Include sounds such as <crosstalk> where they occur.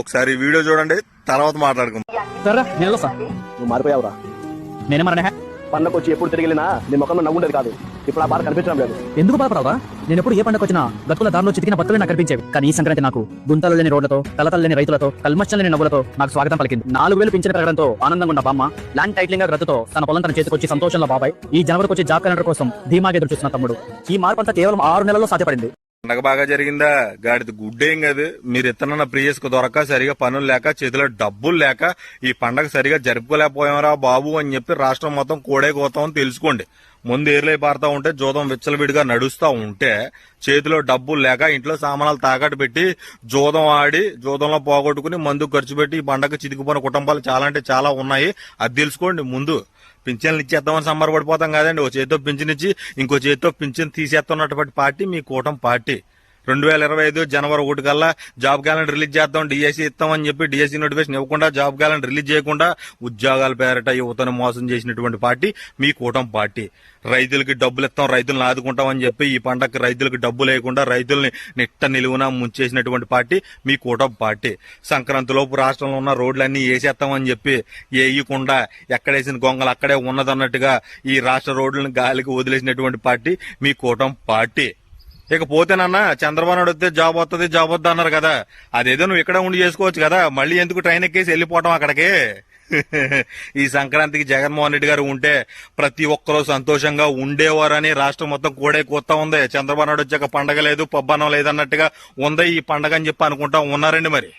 ఒకసారి వీడియో చూడండి తర్వాత మాట్లాడుకుందాం. మారిపోయావురా. నేనే మరనే పండగ వచ్చి ఎప్పుడు తిరిగినా నీ ముఖంలో నవ్వుండేది కాదు. ఇప్పుడు ఆ బాధ కనిపించడం లేదు. ఎందుకు బాధపడవా నేను ఎప్పుడు ఏ పండుగ వచ్చినా గతుల దారిలో చితికిన బతులే నాకు కనిపించేవి. కానీ ఈ సంక్రాంతి నాకు గుంతలు లేని రోడ్లతో కలతలు లేని రైతులతో కల్మచ్చం లేని నవ్వులతో నాకు స్వాగతం పలికింది. నాలుగు వేలు పింఛన్ పెరగడంతో ఆనందంగా ఉన్న బామ్మ ల్యాండ్ టైటిలింగ్ రద్దుతో తన పొలం తన చేతికి వచ్చి సంతోషంలో బాబాయ్ ఈ జనవరికి వచ్చే జాబ్ క్యాలెండర్ కోసం ధీమాగా ఎదురు చూస్తున్న తమ్ముడు. ఈ మార్పు అంతా కేవలం ఆరు నెలల్లో సాధ్యపడింది. పండగ బాగా జరిగిందా? గాడిది గుడ్డేం కాదు. మీరు ఇతనన్న ప్రియస్కు దొరక సరిగా పనులు లేక చేతిలో డబ్బులు లేక ఈ పండగ సరిగా జరుపుకోలేకపోయామరా బాబు అని చెప్పి రాష్ట్రం మొత్తం కోడే కోతామని తెలుసుకోండి. ముందు ఏర్లై పారుతా ఉంటే జోదం విచ్చలవిడిగా నడుస్తూ ఉంటే చేతిలో డబ్బులు లేక ఇంట్లో సామానాలు తాకట్టు పెట్టి జోదం ఆడి జోదంలో పోగొట్టుకుని మందు ఖర్చు పెట్టి ఈ పండగ చితికిపోయిన కుటుంబాలు చాలా అంటే చాలా ఉన్నాయి. అది తెలుసుకోండి ముందు. పింఛన్లు ఇచ్చేద్దామని సంబరపడిపోతాం కాదండి. ఓ చేతితో పింఛన్ ఇచ్చి ఇంకో చేతితో పింఛన్ తీసేస్తున్నటువంటి పార్టీ మీ కూటమి పార్టీ. రెండు వేల ఇరవై ఐదు జనవరి ఒకటి కల్లా జాబ్ క్యాలెండర్ రిలీజ్ చేద్దాం డిఎస్సీ ఇస్తామని చెప్పి డిఎస్సీ నోటిఫికేషన్ ఇవ్వకుండా జాబ్ క్యాలెండర్ రిలీజ్ చేయకుండా ఉద్యోగాల పేరట యువతను మోసం చేసినటువంటి పార్టీ మీ కూటమి పార్టీ. రైతులకి డబ్బులు ఇస్తాం రైతులను ఆదుకుంటామని చెప్పి ఈ పండగకి రైతులకు డబ్బు లేకుండా రైతుల్ని నిట్ట నిలువున ముంచేసినటువంటి పార్టీ మీ కూటమి పార్టీ. సంక్రాంతిలోపు రాష్ట్రంలో ఉన్న రోడ్లన్నీ వేసేస్తామని చెప్పి వేయకుండా ఎక్కడేసిన గొంగలు అక్కడే ఉన్నదన్నట్టుగా ఈ రాష్ట్ర రోడ్లను గాలికి వదిలేసినటువంటి పార్టీ మీ కూటమి పార్టీ. ఇక పోతేనన్నా చంద్రబాబు నాయుడు వస్తే జాబ్ వస్తుంది జాబ్ వద్దు అన్నారు కదా. అదేదో నువ్వు ఇక్కడ ఉండి చేసుకోవచ్చు కదా. మళ్ళీ ఎందుకు ట్రైన్ ఎక్కేసి వెళ్ళిపోవటం అక్కడికి? <laughs> ఈ సంక్రాంతికి జగన్మోహన్ రెడ్డి గారు ఉంటే ప్రతి ఒక్కరూ సంతోషంగా ఉండేవారని రాష్ట్రం మొత్తం కూడే కొత్త ఉంది. చంద్రబాబు నాయుడు వచ్చాక పండగ లేదు పబ్బనం లేదన్నట్టుగా ఉంది ఈ పండగ అని చెప్పి అనుకుంటా ఉన్నారండి మరి.